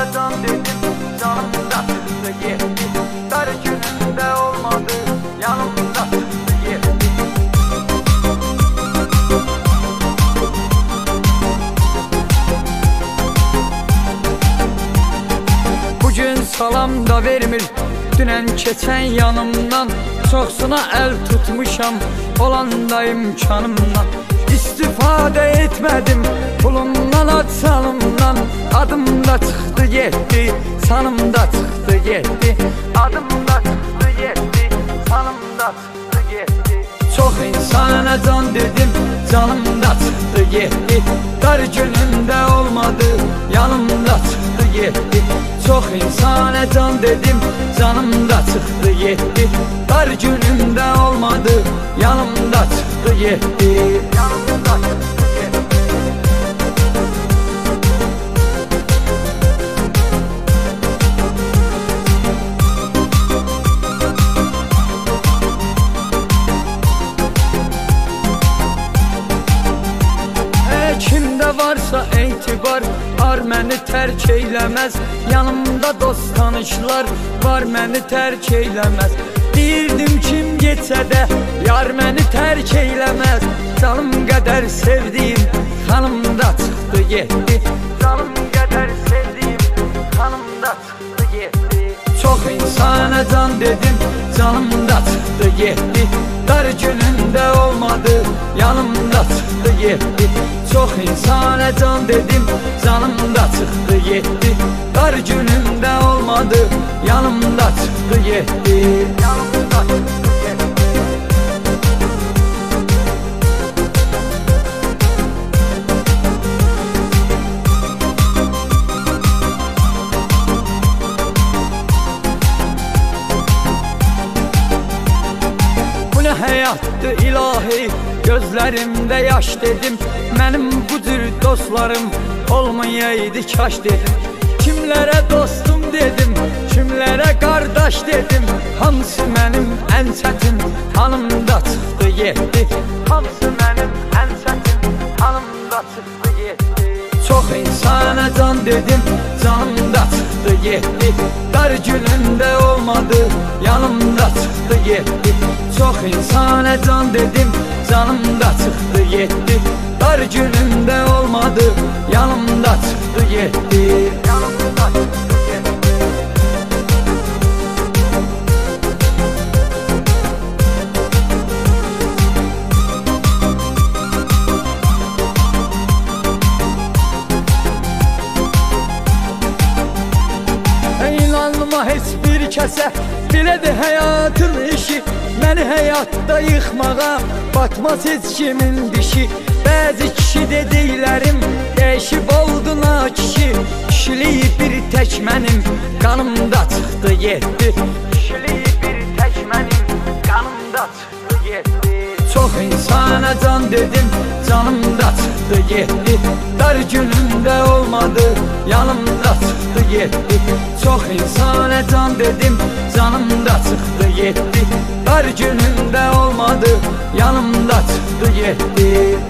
insana can dedim Canımda çıktı gitti Dar günümde olmadı Yanımda çıktı gitti Bugün salam da vermir Dünen keçen yanımdan. Çoxsuna el tutmuşam Olandayım canımdan İstifade etmedim. Pulumdan açalımdan Adım da çıktı yetti. Sanım da çıktı yetti. Adım da çıktı yetti. Sanım da çıktı yetti. Çok insana can dedim Canım da çıktı yetti. Dar günümde olmadı Yanımda çıktı yetti. Çok insana can dedim Canım da çıktı yetti. Dar günümde olmadı Yanımda çıktı yetti varsa etibar Ar məni tərk eyləməz Yanımda dost tanışlar Var məni tərk eyləməz Deyirdim kim getsə də Yar məni tərk eyləməz Canım qədər sevdiyim Xanım da çıxdı getdi Canım qədər sevdiyim Xanım da çıxdı getdi Çox insana can dedim Canım da çıxdı getdi Dar günündə olmadı Yanımda çıxdı getdi Çox insana can dedim Canım da çıxdı getdi Dar günündə olmadı Yanımda çıxdı getdi Yanımda çıxdı Bu ne hayattı ilahi Gözlerimde yaş dedim Benim bu tür dostlarım Olmayaydı kaş dedim. Kimlere dostum dedim Kimlere kardeş dedim. Hamısı benim en çetin Hanımda çıktı yetti. Hamısı benim en çetin Hanımda çıktı yetti. Çok insana can dedim Canım da çıktı yetti. Dar günümde olmadı Yanımda çıktı yetti. Çok insana can dedim Canım da çıktı yetti. Dar günümde olmadı. Yanımda çıktı yetti. Yanımda çıktı yetti. Bir kəsə Belədir həyatın işi Məni həyatda yıxmağa Batmaz heç kimin dişi. Bəzi kişi dediklərim Dəyişib olduna kişi Kişiliyi bir tək mənim Qanımda çıxdı yetti Kişiliyi bir tək mənim Qanımda çıxdı yetti Çox insana can dedim Canım da çıktı yetti Dar günümde olmadı Yanımda çıktı yetti Çok insana can dedim Canım da çıktı yetti Dar günümde olmadı Yanımda çıktı yetti